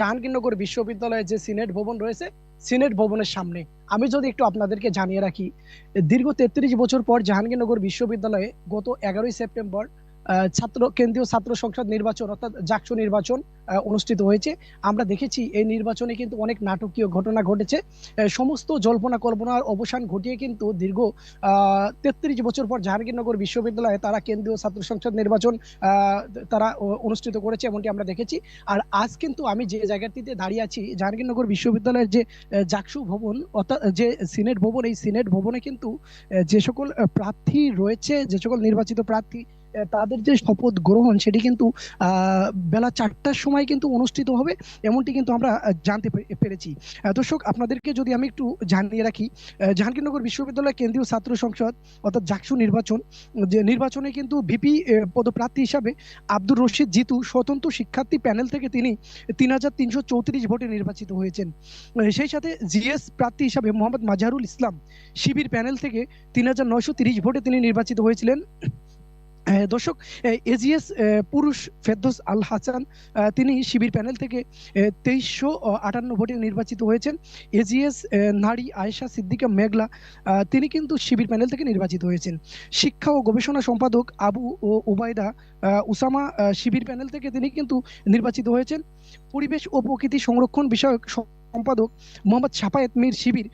জাহাঙ্গীরনগর বিশ্ববিদ্যালয়ের যে সিনেট ভবন রয়েছে, সিনেট ভবনের সামনে। আমি যদি একটু আপনাদেরকে জানিয়ে রাখি, দীর্ঘ তেত্রিশ বছর পর জাহাঙ্গীরনগর বিশ্ববিদ্যালয়ে গত এগারোই সেপ্টেম্বর ছাত্র, কেন্দ্রীয় ছাত্র সংসদ নির্বাচন, অর্থাৎ জাকসু নির্বাচন অনুষ্ঠিত হয়েছে। আমরা দেখেছি এই নির্বাচনে কিন্তু অনেক নাটকীয় ঘটনা ঘটেছে। সমস্ত জল্পনা কল্পনার অবসান ঘটিয়ে কিন্তু দীর্ঘ তেত্রিশ বছর পর জাহাঙ্গীরনগর বিশ্ববিদ্যালয়ে তারা কেন্দ্রীয় ছাত্র সংসদ নির্বাচন তারা অনুষ্ঠিত করেছে এমনটি আমরা দেখেছি। আর আজ কিন্তু আমি যে জায়গাটিতে দাঁড়িয়ে আছি, জাহাঙ্গীরনগর বিশ্ববিদ্যালয়ের যে জাকসু ভবন, অর্থাৎ যে সিনেট ভবন, এই সিনেট ভবনে কিন্তু যে সকল প্রার্থী রয়েছে, যে সকল নির্বাচিত প্রার্থী তাদের যে শপথ গ্রহণ সেটি কিন্তু বেলা চারটার সময় কিন্তু অনুষ্ঠিত হবে, এমনটি কিন্তু আমরা জানতে পেরেছি। দর্শক, আপনাদেরকে যদি আমি একটু জানিয়ে রাখি জাহাঙ্গীরনগর বিশ্ববিদ্যালয় কেন্দ্রীয় ছাত্র সংসদ, অর্থাৎ জাকসু নির্বাচন, যে নির্বাচনে কিন্তু ভিপি পদপ্রার্থী হিসাবে আব্দুর রশিদ জিতু, স্বতন্ত্র শিক্ষার্থী প্যানেল থেকে তিনি তিন হাজার তিনশো চৌত্রিশ ভোটে নির্বাচিত হয়েছেন। সেই সাথে জিএস প্রার্থী হিসাবে মোহাম্মদ মাজারুল ইসলাম শিবির প্যানেল থেকে তিন হাজার নয়শো তিরিশ ভোটে তিনি নির্বাচিত হয়েছিলেন। দর্শক এজিএস পুরুষ ফেরদোস আল হাসান তিনি শিবির প্যানেল থেকে তেইশশো আটান্ন ভোটে নির্বাচিত হয়েছেন। এজিএস নারী আয়েশা সিদ্দিকা মেঘলা তিনি কিন্তু শিবির প্যানেল থেকে নির্বাচিত হয়েছেন। শিক্ষা ও গবেষণা সম্পাদক আবু ও উবায়দা উসামা শিবির প্যানেল থেকে তিনি কিন্তু নির্বাচিত হয়েছেন। পরিবেশ ও প্রকৃতি সংরক্ষণ বিষয়ক সম্পাদক মোহাম্মদ সাফায়েত মীর শিবির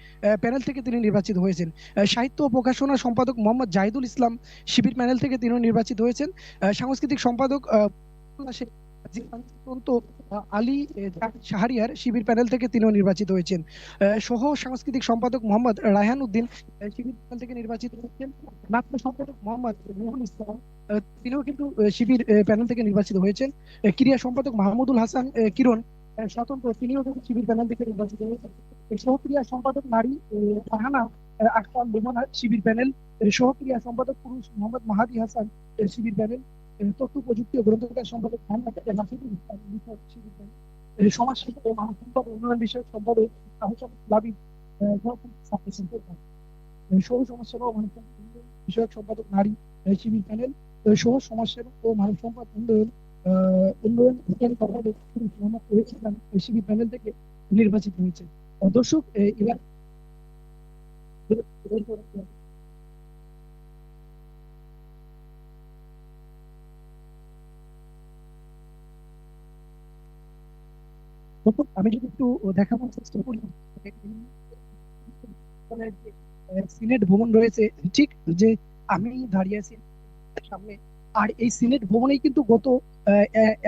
প্যানেল থেকে তিনি নির্বাচিত হয়েছেন। সাহিত্য ও প্রকাশনা সম্পাদক মোহাম্মদ জাহিদুল ইসলাম শিবির প্যানেল থেকে তিনিও নির্বাচিত হয়েছেন। সাংস্কৃতিক সম্পাদক আলী শাহরিয়ার শিবির প্যানেল থেকে তিনিও নির্বাচিত হয়েছেন। সহ সাংস্কৃতিক সম্পাদক মোহাম্মদ রায়হান উদ্দিন শিবির প্যানেল থেকে নির্বাচিত হয়েছেন। নাট্য সম্পাদক মোহাম্মদ ইসলাম তিনিও কিন্তু শিবির প্যানেল থেকে নির্বাচিত হয়েছেন। ক্রীড়া সম্পাদক মাহমুদুল হাসান কিরণ স্বতন্ত্র কিন্তু শিবির প্যানেল থেকে নির্বাচিত হয়েছেন সহক্রিয়া সম্পাদক নারী আহ, আখতার লোমনা শিবির প্যানেল। সহক্রিয়া সম্পাদক পুরুষ মোহাম্মদ মাহাদি হাসান শিবির প্যানেল। তথ্য প্রযুক্তি ও গ্রন্থকার সম্পাদক শিবির প্যানেল। সমাজ ও মানব সম্পদ উন্নয়ন বিষয়ক সম্পাদক আহসান লাবিব সমাজসেবা ও মানব সম্পদ বিষয়ক সম্পাদক নারী শিবির প্যানেল। সহ সমাজসেবা ও মানব সম্পদ উন্নয়ন নির্বাচিত হয়েছে দর্শক আমি যদি একটু দেখানোর চেষ্টা করি সিনেট ভবন রয়েছে। ঠিক যে আমি দাঁড়িয়ে আছি সামনে আর এই সিনেট ভবনেই কিন্তু গত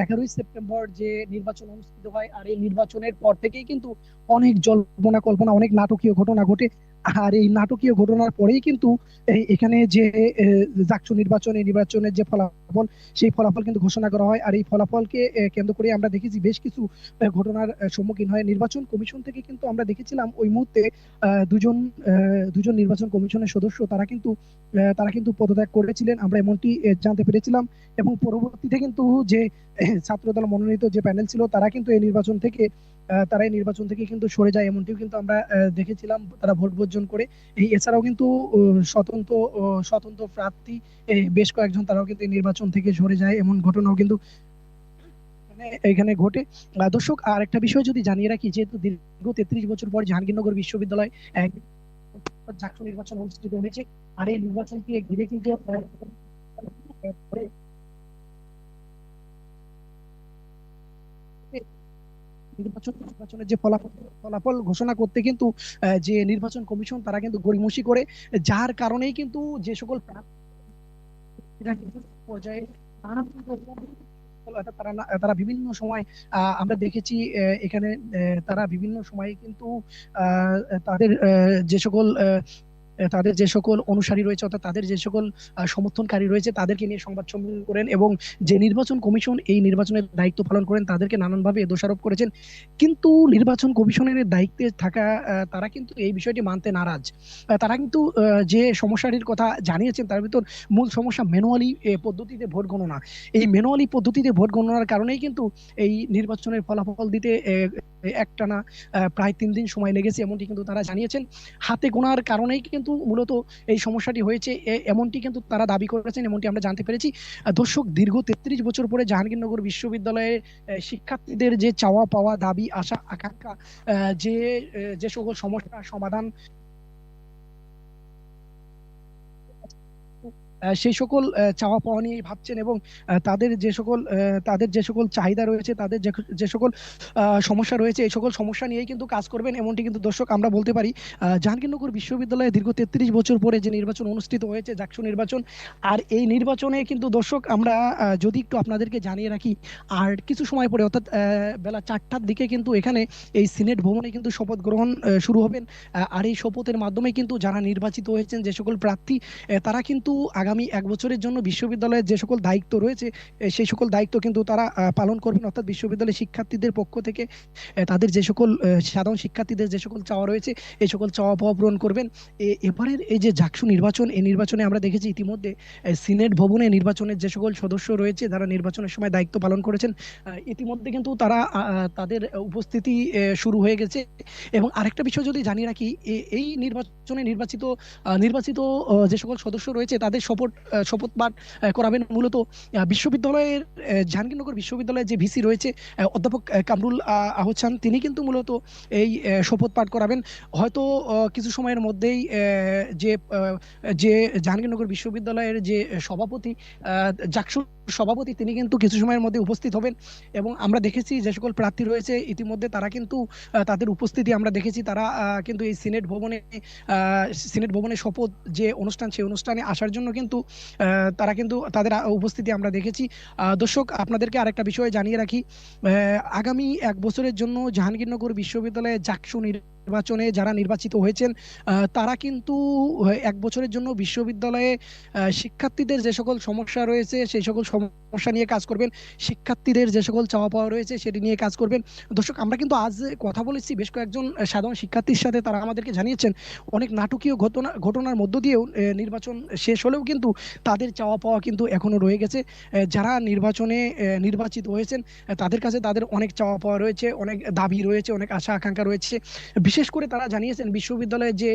এগারোই সেপ্টেম্বর যে নির্বাচন অনুষ্ঠিত হয়, আর এই নির্বাচনের পর থেকেই কিন্তু অনেক জল্পনা কল্পনা, অনেক নাটকীয় ঘটনা ঘটে। আর এই নাটকীয় ঘটনার পরেই কিন্তু এখানে যে জাকসু নির্বাচন নির্বাচনের যে ফলাফল, সেই ফলাফল কিন্তু ঘোষণা করা হয়। আর এই ফলাফলকে কেন্দ্র করে আমরা দেখেছি বেশ কিছু ঘটনার সম্মুখীন হয়। নির্বাচন কমিশন থেকে কিন্তু আমরা দেখেছিলাম ওই মুহূর্তে দুজন দুজন নির্বাচন কমিশনের সদস্য, তারা কিন্তু তারা কিন্তু পদত্যাগ করেছিলেন। আমরা এমনটি জানতে পেরেছিলাম। এবং পরবর্তীতে কিন্তু যে ছাত্রদল মনোনীত যে প্যানেল ছিল, তারা কিন্তু এই নির্বাচন থেকে আহ, তারা এই নির্বাচন থেকে কিন্তু সরে যায় এমনটিও কিন্তু আমরা দেখেছিলাম তারা ভোট বর্জন করে। এছাড়াও কিন্তু স্বতন্ত্র স্বতন্ত্র প্রার্থী বেশ কয়েকজন তারাও কিন্তু নির্বাচন থেকে সরে যায় এমন ঘটনাও কিন্তু এখানে- ঘটে। দর্শক আর একটা বিষয় যদি জানিয়ে রাখি যেহেতু দীর্ঘ তেত্রিশ বছর পর জাহাঙ্গীরনগর বিশ্ববিদ্যালয় জাতীয় নির্বাচন অনুষ্ঠিত হয়েছে আর এই নির্বাচনকে ঘিরে কিন্তু নির্বাচন, নির্বাচনের যে ফলাফল ফলাফল ঘোষণা করতে কিন্তু যে নির্বাচন কমিশন তারা কিন্তু গড়িমসি করে, যার কারণেই কিন্তু যে সকল পর্যায়ে তারা বিভিন্ন সময় আমরা দেখেছি এখানে তারা বিভিন্ন সময়ে কিন্তু তাদের যে সকল তাদের যে সকল অনুসারী রয়েছে, অর্থাৎ তাদের যে সকল সমর্থনকারী রয়েছে, তাদেরকে নিয়ে সংবাদ সম্মেলন করেন এবং যে নির্বাচন কমিশন এই নির্বাচনের দায়িত্ব পালন করেন, তাদেরকে নানানভাবে দোষারোপ করেছেন। কিন্তু নির্বাচন কমিশনের দায়িত্বে থাকা তারা কিন্তু এই বিষয়টি মানতে নারাজ। তারা কিন্তু যে সমস্যাটির কথা জানিয়েছেন, তার ভিতর মূল সমস্যা ম্যানুয়ালি পদ্ধতিতে ভোট গণনা। এই ম্যানুয়ালি পদ্ধতিতে ভোট গণনার কারণেই কিন্তু এই নির্বাচনের ফলাফল দিতে একটানা প্রায় তিন দিন সময় লেগেছে, এমনটি কিন্তু তারা জানিয়েছেন। হাতে গোনার কারণেই কিন্তু কিন্তু মূলত এই সমস্যাটি হয়েছে। এমনটি কিন্তু তারা দাবি করেছেন, এমনটি আমরা জানতে পেরেছি। দর্শক, দীর্ঘ তেত্রিশ বছর পরে জাহাঙ্গীরনগর বিশ্ববিদ্যালয়ের শিক্ষার্থীদের যে চাওয়া পাওয়া দাবি, আশা, আকাঙ্ক্ষা যে যে সকল সমস্যা, সমাধান সেই সকল চাওয়া পাওয়া নিয়ে ভাবছেন এবং তাদের যে সকল তাদের যে সকল চাহিদা রয়েছে, তাদের যে সকল সমস্যা রয়েছে, এই সকল সমস্যা নিয়েই কিন্তু কাজ করবেন এমনটি কিন্তু দর্শক আমরা বলতে পারি। জাহাঙ্গীরনগর বিশ্ববিদ্যালয়ে দীর্ঘ তেত্রিশ বছর পরে যে নির্বাচন অনুষ্ঠিত হয়েছে, জাকসু নির্বাচন, আর এই নির্বাচনে কিন্তু দর্শক আমরা যদি একটু আপনাদেরকে জানিয়ে রাখি, আর কিছু সময় পরে, অর্থাৎ বেলা চারটার দিকে কিন্তু এখানে এই সিনেট ভবনে কিন্তু শপথ গ্রহণ শুরু হবেন। আর এই শপথের মাধ্যমে কিন্তু যারা নির্বাচিত হয়েছেন, যে সকল প্রার্থী তারা কিন্তু আগামী এক বছরের জন্য বিশ্ববিদ্যালয়ের যে সকল দায়িত্ব রয়েছে সেই সকল দায়িত্ব কিন্তু তারা পালন করবেন। অর্থাৎ বিশ্ববিদ্যালয়ের শিক্ষার্থীদের পক্ষ থেকে তাদের যে সকল সাধারণ শিক্ষার্থীদের যে সকল চাওয়া রয়েছে এই সকল চাওয়া পাওয়া পূরণ করবেন। এবারের এই যে জাকসু নির্বাচন এই নির্বাচনে আমরা দেখেছি ইতিমধ্যে সিনেট ভবনে নির্বাচনের যে সকল সদস্য রয়েছে, যারা নির্বাচনের সময় দায়িত্ব পালন করেছেন ইতিমধ্যে কিন্তু তারা তাদের উপস্থিতি শুরু হয়ে গেছে। এবং আরেকটা বিষয় যদি জানিয়ে রাখি এই নির্বাচনে নির্বাচিত নির্বাচিত যে সকল সদস্য রয়েছে, তাদের শপথ শপথ পাঠ করাবেন। মূলত বিশ্ববিদ্যালয়ের জাহাঙ্গীরনগর বিশ্ববিদ্যালয়ের যে ভিসি রয়েছে অধ্যাপক কামরুল আহ, আহসান তিনি কিন্তু মূলত এই শপথ পাঠ করাবেন। হয়তো কিছু সময়ের মধ্যেই যে যে জাহাঙ্গীরনগর বিশ্ববিদ্যালয়ের যে সভাপতি আহ, জাকসুর সভাপতি তিনি কিন্তু কিছু সময়ের মধ্যে উপস্থিত হবেন এবং আমরা দেখেছি যে সকল প্রার্থী রয়েছে, ইতিমধ্যে তারা কিন্তু তাদের উপস্থিতি আমরা দেখেছি। তারা কিন্তু এই সিনেট ভবনে সিনেট ভবনে শপথ যে অনুষ্ঠান, সেই অনুষ্ঠানে আসার জন্য কিন্তু তারা কিন্তু তাদের উপস্থিতি আমরা দেখেছি। দর্শক, আপনাদেরকে আরেকটা বিষয় জানিয়ে রাখি। আগামী এক বছরের জন্য জাহাঙ্গীরনগর বিশ্ববিদ্যালয়ে জাকসু নির্বাচনে যারা নির্বাচিত হয়েছেন তারা কিন্তু এক বছরের জন্য বিশ্ববিদ্যালয়ে শিক্ষার্থীদের যে সকল সমস্যা রয়েছে, সেই সকল সমস্যা নিয়ে কাজ করবেন। শিক্ষার্থীদের যে সকল চাওয়া পাওয়া রয়েছে, সেটি নিয়ে কাজ করবেন। দর্শক, আমরা কিন্তু আজ কথা বলেছি, বেশ কয়েকজন সাধারণ শিক্ষার্থীর সাথে তারা আমাদেরকে জানিয়েছেন, অনেক নাটকীয় ঘটনা, ঘটনার মধ্য দিয়েও নির্বাচন শেষ হলেও কিন্তু তাদের চাওয়া পাওয়া কিন্তু এখনও রয়ে গেছে। যারা নির্বাচনে নির্বাচিত হয়েছেন তাদের কাছে তাদের অনেক চাওয়া পাওয়া রয়েছে, অনেক দাবি রয়েছে, অনেক আশা আকাঙ্ক্ষা রয়েছে। বিশেষ করে তারা জানিয়েছেন বিশ্ববিদ্যালয়ে যে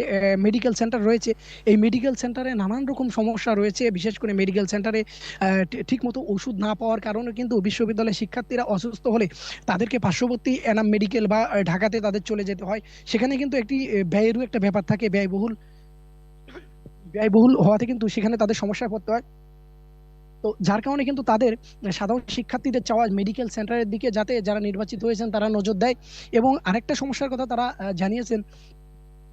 মেডিকেল সেন্টার রয়েছে, এই মেডিকেল সেন্টারে নানান রকম সমস্যা রয়েছে। বিশেষ করে মেডিকেল সেন্টারে ঠিক মতো ওষুধ না পাওয়ার কারণে কিন্তু বিশ্ববিদ্যালয়ের শিক্ষার্থীরা অসুস্থ হলে তাদেরকে পার্শ্ববর্তী এনাম মেডিকেল বা ঢাকাতে তাদের চলে যেতে হয়। সেখানে কিন্তু একটি ব্যয়েরও একটা ব্যাপার থাকে, ব্যয়বহুল ব্যয়বহুল হওয়াতে কিন্তু সেখানে তাদের সমস্যায় পড়তে হয়। তো যার কারণে কিন্তু তাদের সাধারণ শিক্ষার্থীদের চাওয়া মেডিকেল সেন্টারের দিকে যাতে যারা নির্বাচিত হয়েছেন তারা নজর দেয়। এবং আরেকটা সমস্যার কথা তারা জানিয়েছেন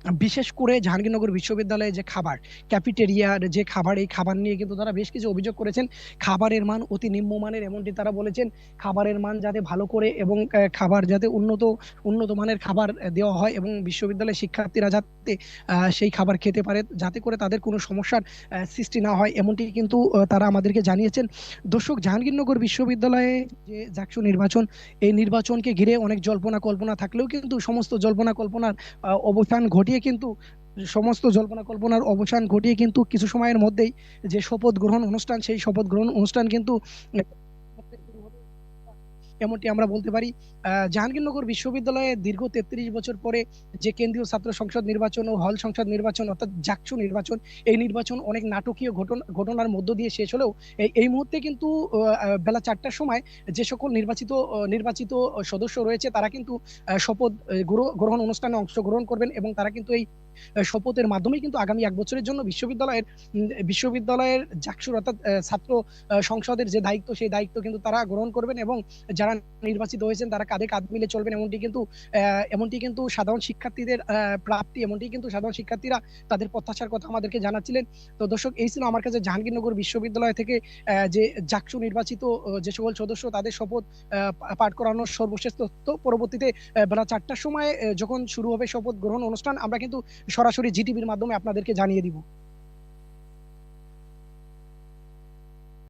বিশেষ করে জাহাঙ্গীরনগর বিশ্ববিদ্যালয়ে যে খাবার ক্যাফিটেরিয়ার যে খাবার এই খাবার নিয়ে কিন্তু তারা বেশ কিছু অভিযোগ করেছেন। খাবারের মান অতি নিম্নমানের এমনটি তারা বলেছেন। খাবারের মান যাতে ভালো করে এবং খাবার যাতে উন্নত উন্নত মানের খাবার দেওয়া হয় এবং বিশ্ববিদ্যালয়ের শিক্ষার্থীরা যাতে সেই খাবার খেতে পারে যাতে করে তাদের কোনো সমস্যার সৃষ্টি না হয় এমনটি কিন্তু তারা আমাদেরকে জানিয়েছেন। দর্শক জাহাঙ্গীরনগর বিশ্ববিদ্যালয়ে যে জাকসু নির্বাচন এই নির্বাচনকে ঘিরে অনেক জল্পনা কল্পনা থাকলেও কিন্তু সমস্ত জল্পনা কল্পনার আহ, অবসান ঘটিয়ে কিন্তু সমস্ত জল্পনা কল্পনার অবসান ঘটিয়ে কিন্তু কিছু সময়ের মধ্যেই যে শপথ গ্রহণ অনুষ্ঠান, সেই শপথ গ্রহণ অনুষ্ঠান কিন্তু এমনটি আমরা বলতে পারি। জাহাঙ্গীরনগর বিশ্ববিদ্যালয়ে দীর্ঘ তেত্রিশ বছর পরে যে কেন্দ্রীয় ছাত্র সংসদ নির্বাচন ও হল সংসদ নির্বাচন অর্থাৎ জাকসু নির্বাচন, এই নির্বাচন অনেক নাটকীয় ঘটনা, ঘটনার মধ্য দিয়ে শেষ হলেও এই- মুহূর্তে কিন্তু বেলা চারটার সময় যে সকল নির্বাচিত নির্বাচিত সদস্য রয়েছে, তারা কিন্তু শপথ গ্রহ- গ্রহণ অনুষ্ঠানে অংশগ্রহণ করবেন এবং তারা কিন্তু এই শপথের মাধ্যমে কিন্তু আগামী এক বছরের জন্য বিশ্ববিদ্যালয়ের বিশ্ববিদ্যালয়ের জাকসুর অর্থাৎ ছাত্র সংসদের যে দায়িত্ব, সেই দায়িত্ব কিন্তু তারা গ্রহণ করবেন এবং যারা নির্বাচিত হয়েছেন তারা কাঁধে কাঁধ মিলে চলবেন। এমনটি কিন্তু এমনটি কিন্তু সাধারণ শিক্ষার্থীদের প্রাপ্তি, এমনটি কিন্তু সাধারণ শিক্ষার্থীরা তাদের প্রত্যাশার কথা আমাদেরকে জানাচ্ছিলেন। তো দর্শক, এই ছিল আমার কাছে জাহাঙ্গীরনগর বিশ্ববিদ্যালয় থেকে যে জাকসু নির্বাচিত যে সকল সদস্য তাদের শপথ পাঠ করানোর সর্বশেষ তথ্য। পরবর্তীতে বেলা চারটার সময় যখন শুরু হবে শপথ গ্রহণ অনুষ্ঠান, আমরা কিন্তু সরাসরি জিটিভির মাধ্যমে আপনাদেরকে জানিয়ে দিব।